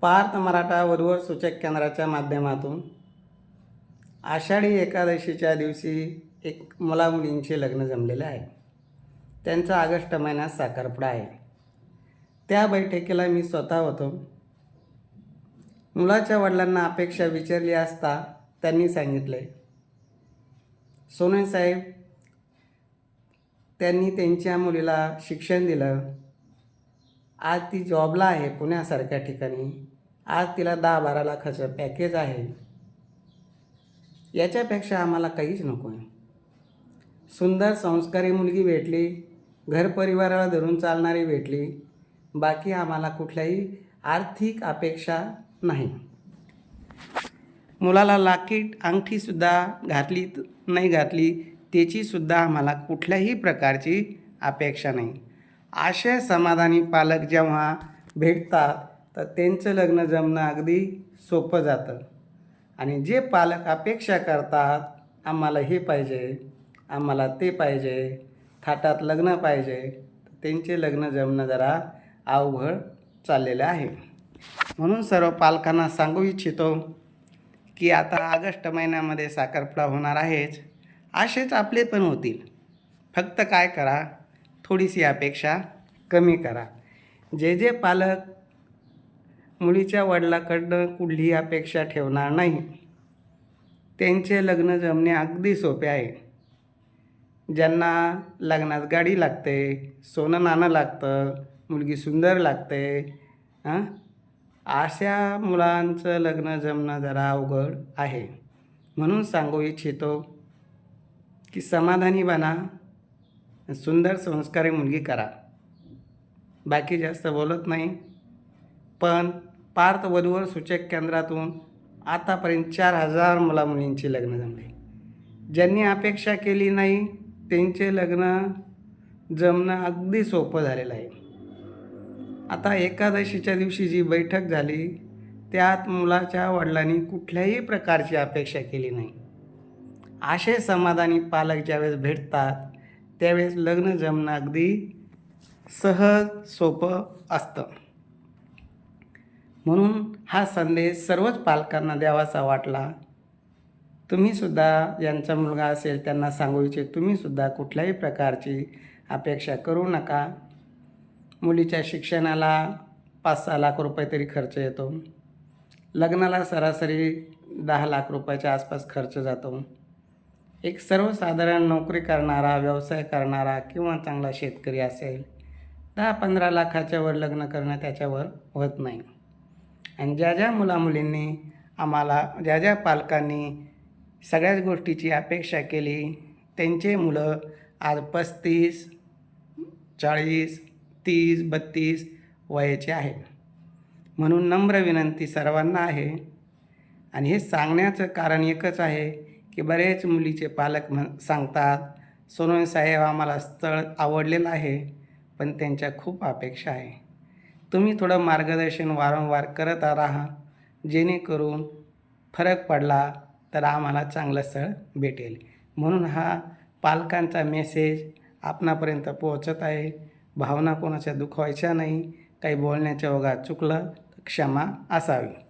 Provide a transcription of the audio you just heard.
पार्थ मराठा वरवर सूचक केंद्राच्या माध्यमातून आषाढी एकादशीच्या दिवशी एक मुलामुलींचे लग्न जमलेले आहे. त्यांचा ऑगस्ट महिन्यात साखरपुडा आहे. त्या बैठकीला मी स्वतः होतो. मुलाच्या वडिलांना अपेक्षा विचारली असता त्यांनी सांगितले सोने साहेब त्यांनी त्यांच्या मुलीला शिक्षण दिलं. आज ती जॉबला आहे पुण्यासारख्या ठिकाणी. आज तिला दहा बारा लाखाचं पॅकेज आहे. याच्यापेक्षा आम्हाला काहीच नको आहे. सुंदर संस्कारी मुलगी भेटली घरपरिवाराला धरून चालणारी भेटली बाकी आम्हाला कुठल्याही आर्थिक अपेक्षा नाही. मुलाला लाकीट अंगठीसुद्धा घातली नाही घातली त्याचीसुद्धा आम्हाला कुठल्याही प्रकारची अपेक्षा नाही. आशय समाधानी पालक जेव्हा भेटतात तर त्यांचं लग्न जमणं अगदी सोपं जातं. आणि जे पालक अपेक्षा करतात आम्हाला हे पाहिजे आम्हाला ते पाहिजे थाटात लग्न पाहिजे त्यांचे लग्न जमणं जरा अवघड चाललेलं आहे. म्हणून सर्व पालकांना सांगू इच्छितो की आता ऑगस्ट महिन्यामध्ये साखरपुडा होणार आहेच. असेच आपले पण होतील. फक्त काय करा थोडीशी अपेक्षा कमी करा. जे जे पालक मुलीच्या वडिलाकडनं कुठलीही अपेक्षा ठेवणार नाही त्यांचे लग्न जमणे अगदी सोपे आहे. ज्यांना लग्नात गाडी लागते सोनं नाणं लागतं मुलगी सुंदर लागते हां अशा मुलांचं लग्न जमणं जरा अवघड आहे. म्हणून सांगू इच्छितो की समाधानी बना. सुंदर संस्कारी मुलगी करा. बाकी जास्त बोलत नाही. पण पार्थ वधूवर सूचक केंद्रातून आतापर्यंत चार हजार मुलामुलींची लग्न जमली. ज्यांनी अपेक्षा केली नाही त्यांचे लग्न जमणं अगदी सोपं झालेलं आहे. आता एकादशीच्या दिवशी जी बैठक झाली त्यात मुलाच्या वडिलांनी कुठल्याही प्रकारची अपेक्षा केली नाही. असे समाधानी पालक ज्यावेळेस भेटतात त्यावेळेस लग्न जमणं अगदी सहज सोपं असतं. म्हणून हा संदेश सर्वच पालकांना द्यावासा वाटला. तुम्हीसुद्धा यांचा मुलगा असेल त्यांना सांगू इच्छित तुम्हीसुद्धा कुठल्याही प्रकारची अपेक्षा करू नका. मुलीच्या शिक्षणाला पाच सहा लाख रुपये तरी खर्च येतो. लग्नाला सरासरी दहा लाख रुपयाच्या आसपास खर्च जातो. एक सर्वसाधारण नोकरी करणारा व्यवसाय करणारा किंवा चांगला शेतकरी असेल दहा पंधरा लाखाच्यावर लग्न करणं त्याच्यावर होत नाही. आणि ज्या ज्या मुलामुलींनी आम्हाला ज्या ज्या पालकांनी सगळ्याच गोष्टीची अपेक्षा केली त्यांचे मुलं आज पस्तीस चाळीस तीस बत्तीस वयाचे आहे म्हणून नम्र विनंती सर्वांना आहे. आणि हे सांगण्याचं कारण एकच आहे की बरेच मुलीचे पालक म्हण सांगतात सोनवणे साहेब आम्हाला स्थळ आवडलेलं आहे पण त्यांच्या खूप अपेक्षा आहे. तुम्ही थोडं मार्गदर्शन वारंवार करत राहा जेणेकरून फरक पडला तर आम्हाला चांगलं स्थळ भेटेल. म्हणून हा पालकांचा मेसेज आपणापर्यंत पोहोचत आहे. भावना कोणाच्या दुखवायच्या नाही काही बोलण्याच्या ओघात चुकलं तर क्षमा असावी.